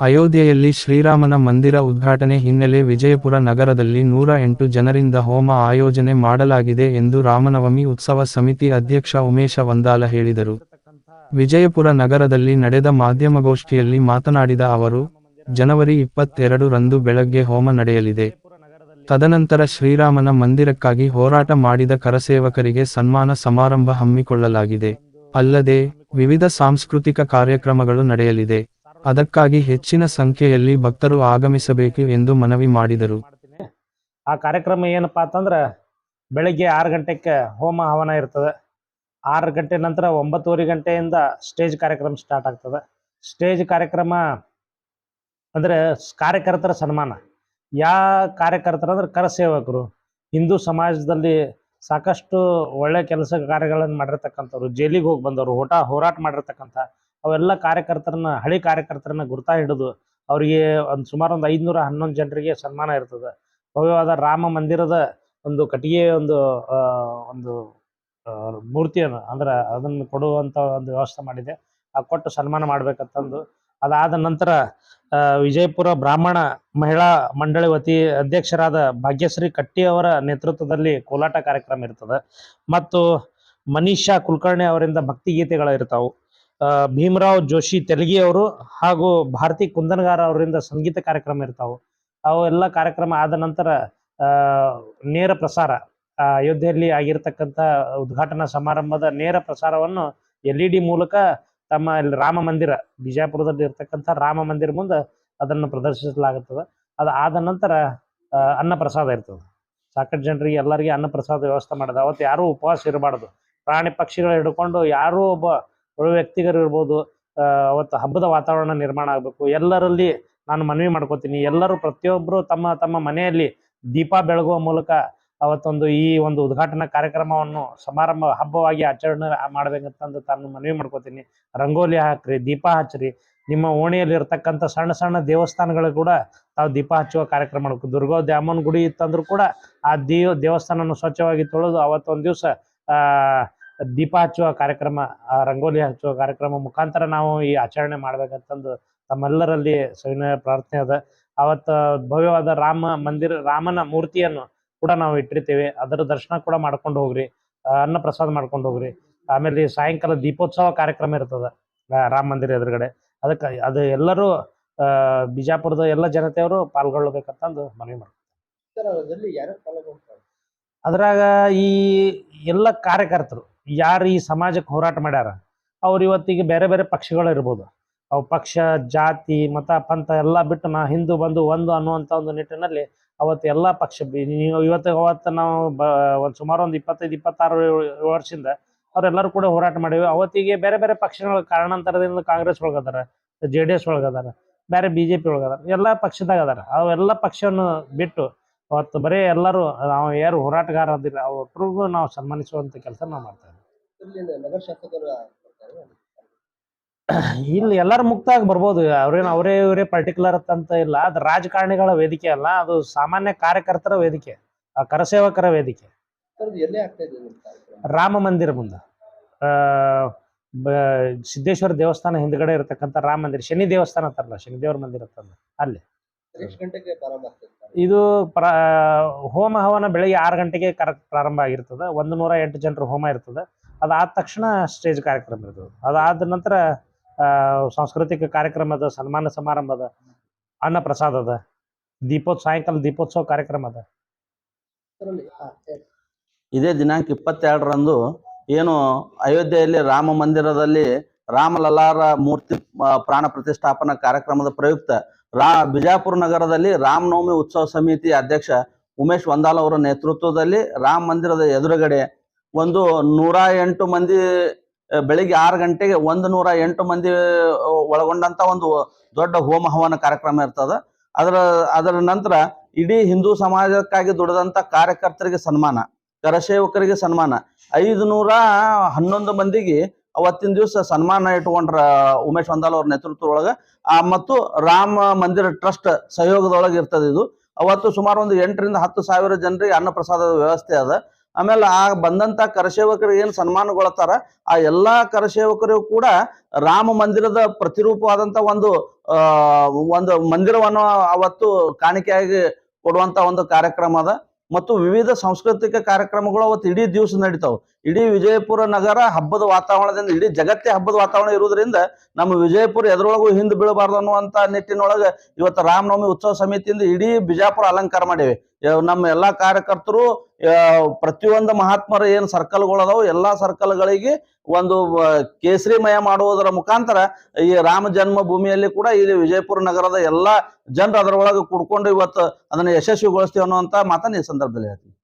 ಅಯೋಧ್ಯೆಯಲ್ಲಿ ಶ್ರೀರಾಮನ ಮಂದಿರ ಉದ್ಘಾಟನೆ ಹಿನ್ನೆಲೆ ವಿಜಯಪುರ ನಗರದಲ್ಲಿ ನೂರ ಎಂಟು ಜನರಿಂದ ಹೋಮ ಆಯೋಜನೆ ಮಾಡಲಾಗಿದೆ ಎಂದು ರಾಮನವಮಿ ಉತ್ಸವ ಸಮಿತಿ ಅಧ್ಯಕ್ಷ ಉಮೇಶ ವಂದಾಲ ಹೇಳಿದರು. ವಿಜಯಪುರ ನಗರದಲ್ಲಿ ನಡೆದ ಮಾಧ್ಯಮಗೋಷ್ಠಿಯಲ್ಲಿ ಮಾತನಾಡಿದ ಅವರು, ಜನವರಿ ಇಪ್ಪತ್ತೆರಡು ರಂದು ಬೆಳಗ್ಗೆ ಹೋಮ ನಡೆಯಲಿದೆ. ತದನಂತರ ಶ್ರೀರಾಮನ ಮಂದಿರಕ್ಕಾಗಿ ಹೋರಾಟ ಮಾಡಿದ ಕರಸೇವಕರಿಗೆ ಸನ್ಮಾನ ಸಮಾರಂಭ ಹಮ್ಮಿಕೊಳ್ಳಲಾಗಿದೆ. ಅಲ್ಲದೆ, ವಿವಿಧ ಸಾಂಸ್ಕೃತಿಕ ಕಾರ್ಯಕ್ರಮಗಳು ನಡೆಯಲಿದೆ. ಅದಕ್ಕಾಗಿ ಹೆಚ್ಚಿನ ಸಂಖ್ಯೆಯಲ್ಲಿ ಭಕ್ತರು ಆಗಮಿಸಬೇಕು ಎಂದು ಮನವಿ ಮಾಡಿದರು. ಆ ಕಾರ್ಯಕ್ರಮ ಏನಪ್ಪಾ ಅಂತಂದ್ರೆ ಬೆಳಗ್ಗೆ ಆರು ಗಂಟೆಗೆ ಹೋಮ ಹವನ ಇರ್ತದೆ. ಆರು ಗಂಟೆ ನಂತರ ಒಂಬತ್ತುವರೆ ಗಂಟೆಯಿಂದ ಸ್ಟೇಜ್ ಕಾರ್ಯಕ್ರಮ ಸ್ಟಾರ್ಟ್ ಆಗ್ತದೆ. ಸ್ಟೇಜ್ ಕಾರ್ಯಕ್ರಮ ಅಂದರೆ ಕಾರ್ಯಕರ್ತರ ಸನ್ಮಾನ. ಯಾ ಕಾರ್ಯಕರ್ತರು ಅಂದ್ರೆ ಕರಸೇವಕರು ಹಿಂದೂ ಸಮಾಜದಲ್ಲಿ ಸಾಕಷ್ಟು ಒಳ್ಳೆ ಕೆಲಸ ಕಾರ್ಯಗಳನ್ನು ಮಾಡಿರ್ತಕ್ಕಂಥವ್ರು, ಜೈಲಿಗೆ ಹೋಗಿ ಬಂದವರು, ಹೋಟ ಹೋರಾಟ ಮಾಡಿರ್ತಕ್ಕಂಥ ಅವೆಲ್ಲ ಕಾರ್ಯಕರ್ತರನ್ನ ಹಳೆ ಕಾರ್ಯಕರ್ತರನ್ನ ಗುರ್ತಾ ಹಿಡಿದು ಅವರಿಗೆ ಒಂದು ಸುಮಾರು ಒಂದು ಐದುನೂರ ಹನ್ನೊಂದು ಜನರಿಗೆ ಸನ್ಮಾನ ಇರ್ತದೆ. ಭವ್ಯವಾದ ರಾಮ ಮಂದಿರದ ಒಂದು ಕಟ್ಟಿಗೆ ಒಂದು ಒಂದು ಮೂರ್ತಿಯನ್ನು ಅಂದ್ರೆ ಅದನ್ನು ಕೊಡುವಂತ ಒಂದು ವ್ಯವಸ್ಥೆ ಮಾಡಿದೆ. ಆ ಕೊಟ್ಟು ಸನ್ಮಾನ ಮಾಡ್ಬೇಕಂತಂದು. ಅದಾದ ನಂತರ ವಿಜಯಪುರ ಬ್ರಾಹ್ಮಣ ಮಹಿಳಾ ಮಂಡಳಿ ವತಿ ಅಧ್ಯಕ್ಷರಾದ ಭಾಗ್ಯಶ್ರೀ ಕಟ್ಟಿ ಅವರ ನೇತೃತ್ವದಲ್ಲಿ ಕೋಲಾಟ ಕಾರ್ಯಕ್ರಮ ಇರ್ತದೆ. ಮತ್ತು ಮನೀಷಾ ಕುಲಕರ್ಣಿ ಅವರಿಂದ ಭಕ್ತಿಗೀತೆಗಳು ಇರ್ತಾವು. ಆ, ಭೀಮರಾವ್ ಜೋಶಿ ತೆಲಗಿ ಅವರು ಹಾಗೂ ಭಾರತಿ ಕುಂದನಗಾರ ಅವರಿಂದ ಸಂಗೀತ ಕಾರ್ಯಕ್ರಮ ಇರ್ತಾವು. ಎಲ್ಲ ಕಾರ್ಯಕ್ರಮ ಆದ ನಂತರ ನೇರ ಪ್ರಸಾರ ಅಯೋಧ್ಯೆಯಲ್ಲಿ ಆಗಿರ್ತಕ್ಕಂಥ ಉದ್ಘಾಟನಾ ಸಮಾರಂಭದ ನೇರ ಪ್ರಸಾರವನ್ನು ಎಲ್ ಇ ಡಿ ಮೂಲಕ ತಮ್ಮ ಇಲ್ಲಿ ರಾಮ ಮಂದಿರ, ಬಿಜಾಪುರದಲ್ಲಿ ಇರ್ತಕ್ಕಂಥ ರಾಮ ಮಂದಿರ ಮುಂದೆ ಅದನ್ನು ಪ್ರದರ್ಶಿಸಲಾಗುತ್ತದೆ. ಅದು ಆದ ನಂತರ ಅನ್ನ ಪ್ರಸಾದ ಇರ್ತದೆ. ಸಾಕಷ್ಟು ಜನರಿಗೆ ಎಲ್ಲರಿಗೆ ಅನ್ನ ಪ್ರಸಾದ ವ್ಯವಸ್ಥೆ ಮಾಡೋದು. ಅವತ್ತು ಯಾರೂ ಉಪವಾಸ ಇರಬಾರ್ದು. ಪ್ರಾಣಿ ಪಕ್ಷಿಗಳು ಹಿಡ್ಕೊಂಡು ಯಾರೂ ಒಬ್ಬ ಒಳ್ಳೆ ವ್ಯಕ್ತಿಗರು ಇರ್ಬೋದು ಅವತ್ತು ಹಬ್ಬದ ವಾತಾವರಣ ನಿರ್ಮಾಣ ಆಗಬೇಕು. ಎಲ್ಲರಲ್ಲಿ ನಾನು ಮನವಿ ಮಾಡ್ಕೋತೀನಿ. ಎಲ್ಲರೂ ಪ್ರತಿಯೊಬ್ಬರು ತಮ್ಮ ತಮ್ಮ ಮನೆಯಲ್ಲಿ ದೀಪ ಬೆಳಗುವ ಮೂಲಕ ಅವತ್ತೊಂದು ಈ ಒಂದು ಉದ್ಘಾಟನಾ ಕಾರ್ಯಕ್ರಮವನ್ನು ಸಮಾರಂಭ, ಹಬ್ಬವಾಗಿ ಆಚರಣೆ ಮಾಡ್ಬೇಕಂತಂದು ತಾನು ಮನವಿ ಮಾಡ್ಕೋತೀನಿ. ರಂಗೋಲಿ ಹಾಕ್ರಿ, ದೀಪ ಹಚ್ಚ್ರಿ ನಿಮ್ಮ ಓಣಿಯಲ್ಲಿ ಇರ್ತಕ್ಕಂಥ ಸಣ್ಣ ಸಣ್ಣ ದೇವಸ್ಥಾನಗಳು ಕೂಡ ತಾವು ದೀಪ ಹಚ್ಚುವ ಕಾರ್ಯಕ್ರಮ ಮಾಡಬೇಕು. ದುರ್ಗಾ ದ್ಯಾಮನ್ ಗುಡಿ ಇತ್ತಂದ್ರೂ ಕೂಡ ಆ ದೇವ, ದೇವಸ್ಥಾನವನ್ನು ಸ್ವಚ್ಛವಾಗಿ ತೊಳೆದು ಅವತ್ತೊಂದು ದಿವಸ ದೀಪ ಹಚ್ಚುವ ಕಾರ್ಯಕ್ರಮ ರಂಗೋಲಿ ಹಚ್ಚುವ ಕಾರ್ಯಕ್ರಮ ಮುಖಾಂತರ ನಾವು ಈ ಆಚರಣೆ ಮಾಡ್ಬೇಕಂತಂದು ತಮ್ಮೆಲ್ಲರಲ್ಲಿ ಸವಿನಯ ಪ್ರಾರ್ಥನೆ ಅದ. ಅವತ್ತ ಭವ್ಯವಾದ ರಾಮ ಮಂದಿರ ರಾಮನ ಮೂರ್ತಿಯನ್ನು ಕೂಡ ನಾವು ಇಟ್ಟಿರ್ತೇವೆ. ಅದರ ದರ್ಶನ ಕೂಡ ಮಾಡ್ಕೊಂಡು ಹೋಗ್ರಿ. ಅನ್ನ ಪ್ರಸಾದ ಮಾಡ್ಕೊಂಡು ಹೋಗ್ರಿ. ಆಮೇಲೆ ಸಾಯಂಕಾಲ ದೀಪೋತ್ಸವ ಕಾರ್ಯಕ್ರಮ ಇರ್ತದ ರಾಮ ಮಂದಿರ ಎದುರುಗಡೆ. ಅದಕ್ಕೆ ಅದು ಎಲ್ಲರೂ ಬಿಜಾಪುರದ ಎಲ್ಲ ಜನತೆಯವರು ಪಾಲ್ಗೊಳ್ಬೇಕಂತಂದು ಮನವಿ ಮಾಡ್ತಾರೆ ಅದ್ರಾಗ ಈ ಎಲ್ಲ ಕಾರ್ಯಕರ್ತರು ಯಾರು ಈ ಸಮಾಜಕ್ಕೆ ಹೋರಾಟ ಮಾಡ್ಯಾರ? ಅವ್ರು ಇವತ್ತಿಗೆ ಬೇರೆ ಬೇರೆ ಪಕ್ಷಗಳು ಇರ್ಬೋದು ಅವು ಪಕ್ಷ, ಜಾತಿ, ಮತ, ಪಂಥ ಎಲ್ಲ ಬಿಟ್ಟು ನಾ ಹಿಂದೂ ಬಂದು ಒಂದು ಅನ್ನುವಂಥ ಒಂದು ನಿಟ್ಟಿನಲ್ಲಿ ಅವತ್ತು ಎಲ್ಲ ಪಕ್ಷ ನೀವು ಇವತ್ತು, ಅವತ್ತು ನಾವು ಬ, ಒಂದು ಸುಮಾರು ಒಂದು ಇಪ್ಪತ್ತೈದು, ಇಪ್ಪತ್ತಾರು ವರ್ಷದಿಂದ ಅವರೆಲ್ಲರೂ ಕೂಡ ಹೋರಾಟ ಮಾಡಿವಿ. ಅವತ್ತಿಗೆ ಬೇರೆ ಬೇರೆ ಪಕ್ಷಗಳ ಕಾರಣಾಂತರದಿಂದ ಕಾಂಗ್ರೆಸ್ ಒಳಗದಾರ, ಜೆ ಡಿ ಎಸ್ ಒಳಗದಾರ, ಬೇರೆ ಬಿ ಜೆ ಪಿ ಒಳಗದಾರ, ಎಲ್ಲ ಪಕ್ಷದಾಗ ಅದಾರ ಅವೆಲ್ಲ ಪಕ್ಷವನ್ನು ಬಿಟ್ಟು ಅವತ್ತು ಬರೀ ಎಲ್ಲರೂ ನಾವು ಯಾರು ಹೋರಾಟಗಾರ ಅದಿಲ್ಲ ಅವ್ರಿಗೂ ನಾವು ಸನ್ಮಾನಿಸುವಂತ ಕೆಲಸ ನಾವು ಮಾಡ್ತಾ ಇಲ್ಲಿ ಎಲ್ಲರೂ ಮುಕ್ತಾಗಿ ಬರ್ಬೋದು ಅವ್ರೇನು ಅವರೇ ಇವರೇ ಪರ್ಟಿಕ್ಯುಲರ್ ಅಂತ ಇಲ್ಲ ಅದು ರಾಜಕಾರಣಿಗಳ ವೇದಿಕೆ ಅಲ್ಲ ಅದು ಸಾಮಾನ್ಯ ಕಾರ್ಯಕರ್ತರ ವೇದಿಕೆ ಆ ಕರಸೇವಕರ ವೇದಿಕೆ. ರಾಮ ಮಂದಿರ ಮುಂದೆ ಸಿದ್ದೇಶ್ವರ ದೇವಸ್ಥಾನ ಹಿಂದ್ಗಡೆ ಇರತಕ್ಕಂಥ ರಾಮ ಮಂದಿರ ಶನಿ ದೇವಸ್ಥಾನ ಅಂತಾರಲ್ಲ ಶನಿ ದೇವರ ಮಂದಿರ ಅಂತಂದ ಅಲ್ಲಿ. ಇದು ಪ್ರ ಹೋಮ ಹವನ ಬೆಳಿಗ್ಗೆ ಆರು ಗಂಟೆಗೆ ಕರ ಪ್ರಾರಂಭ ಆಗಿರ್ತದೆ. ಒಂದು ನೂರ ಎಂಟು ಜನರು ಹೋಮ ಇರ್ತದೆ. ಅದಾದ ತಕ್ಷಣ ಸ್ಟೇಜ್ ಕಾರ್ಯಕ್ರಮ ಇರ್ತದೆ. ಅದಾದ ನಂತರ ಆ, ಸಾಂಸ್ಕೃತಿಕ ಕಾರ್ಯಕ್ರಮದ ಅದ ಸನ್ಮಾನ ಸಮಾರಂಭದ ಅದ ಅನ್ನ ಪ್ರಸಾದದ ಅದ ದೀಪೋತ್ಸವ ಸಾಯಂಕಾಲ ದೀಪೋತ್ಸವ ಕಾರ್ಯಕ್ರಮ ಅದ. ಇದೇ ದಿನಾಂಕ ಇಪ್ಪತ್ತೆರಡರಂದು ಏನು ಅಯೋಧ್ಯೆಯಲ್ಲಿ ರಾಮ ಮಂದಿರದಲ್ಲಿ ರಾಮಲಲ್ಲಾರ ಮೂರ್ತಿ ಪ್ರಾಣ ಪ್ರತಿಷ್ಠಾಪನಾ ಕಾರ್ಯಕ್ರಮದ ಪ್ರಯುಕ್ತ ರಾ, ಬಿಜಾಪುರ ನಗರದಲ್ಲಿ ರಾಮನವಮಿ ಉತ್ಸವ ಸಮಿತಿ ಅಧ್ಯಕ್ಷ ಉಮೇಶ್ ವಂದಾಲ್ ಅವರ ನೇತೃತ್ವದಲ್ಲಿ ರಾಮ ಮಂದಿರದ ಎದುರುಗಡೆ ಒಂದು ನೂರ ಎಂಟು ಮಂದಿ ಬೆಳಿಗ್ಗೆ ಆರು ಗಂಟೆಗೆ ಒಂದು ನೂರ ಎಂಟು ಮಂದಿ ಒಳಗೊಂಡಂತ ಒಂದು ದೊಡ್ಡ ಹೋಮ ಹವನ ಕಾರ್ಯಕ್ರಮ ಇರ್ತದ. ಅದರ ಅದರ ನಂತರ ಇಡೀ ಹಿಂದೂ ಸಮಾಜಕ್ಕಾಗಿ ದುಡಿದಂತ ಕಾರ್ಯಕರ್ತರಿಗೆ ಸನ್ಮಾನ, ಕರಸೇವಕರಿಗೆ ಸನ್ಮಾನ ಐದು ನೂರ ಹನ್ನೊಂದು ಮಂದಿಗೆ ಅವತ್ತಿನ ದಿವಸ ಸನ್ಮಾನ ಇಟ್ಕೊಂಡ್ರ ಉಮೇಶ್ ವಂದಾಲ್ ಅವ್ರ ನೇತೃತ್ವದೊಳಗ. ಮತ್ತು ರಾಮ ಮಂದಿರ ಟ್ರಸ್ಟ್ ಸಹಯೋಗದೊಳಗೆ ಇರ್ತದೆ ಇದು. ಅವತ್ತು ಸುಮಾರು ಒಂದು ಎಂಟರಿಂದ ಹತ್ತು ಸಾವಿರ ಜನರಿಗೆ ಅನ್ನ ಪ್ರಸಾದದ ವ್ಯವಸ್ಥೆ ಅದ. ಆಮೇಲೆ ಆ ಬಂದಂತ ಕರಸೇವಕರಿಗೆ ಏನು ಸನ್ಮಾನಗೊಳ್ತಾರ, ಆ ಎಲ್ಲಾ ಕರಸೇವಕರಿಗೂ ಕೂಡ ರಾಮ ಮಂದಿರದ ಪ್ರತಿರೂಪವಾದಂತ ಒಂದು ಒಂದು ಮಂದಿರವನ್ನು ಅವತ್ತು ಕಾಣಿಕೆಯಾಗಿ ಕೊಡುವಂತ ಒಂದು ಕಾರ್ಯಕ್ರಮ ಅದ. ಮತ್ತು ವಿವಿಧ ಸಾಂಸ್ಕೃತಿಕ ಕಾರ್ಯಕ್ರಮಗಳು ಅವತ್ತು ಇಡೀ ದಿವಸ ನಡೀತಾವೆ. ಇಡೀ ವಿಜಯಪುರ ನಗರ ಹಬ್ಬದ ವಾತಾವರಣದಿಂದ, ಇಡೀ ಜಗತ್ತೇ ಹಬ್ಬದ ವಾತಾವರಣ ಇರುವುದರಿಂದ ನಮ್ಮ ವಿಜಯಪುರ ಎದುರೊಳಗೂ ಹಿಂದೆ ಬೀಳಬಾರ್ದು ಅನ್ನುವಂತ ನಿಟ್ಟಿನೊಳಗೆ ಇವತ್ತು ರಾಮನವಮಿ ಉತ್ಸವ ಸಮಿತಿಯಿಂದ ಇಡೀ ಬಿಜಾಪುರ ಅಲಂಕಾರ ಮಾಡಿವೆ. ನಮ್ಮ ಎಲ್ಲಾ ಕಾರ್ಯಕರ್ತರು ಪ್ರತಿಯೊಂದು ಮಹಾತ್ಮರ ಏನು ಸರ್ಕಲ್ಗಳು ಅದಾವು, ಎಲ್ಲಾ ಸರ್ಕಲ್ಗಳಿಗೆ ಒಂದು ಕೇಸರಿ ಕೇಸರಿಮಯ ಮಾಡುವುದರ ಮುಖಾಂತರ ಈ ರಾಮ ಜನ್ಮ ಭೂಮಿಯಲ್ಲಿ ಕೂಡ ಇಲ್ಲಿ ವಿಜಯಪುರ ನಗರದ ಎಲ್ಲಾ ಜನರು ಅದರೊಳಗೆ ಕೂಡ್ಕೊಂಡು ಇವತ್ತು ಅದನ್ನ ಯಶಸ್ವಿಗೊಳಿಸ್ತೀವಿ ಅನ್ನುವಂತ ಮಾತನ್ನ ಈ ಸಂದರ್ಭದಲ್ಲಿ ಹೇಳ್ತೀನಿ.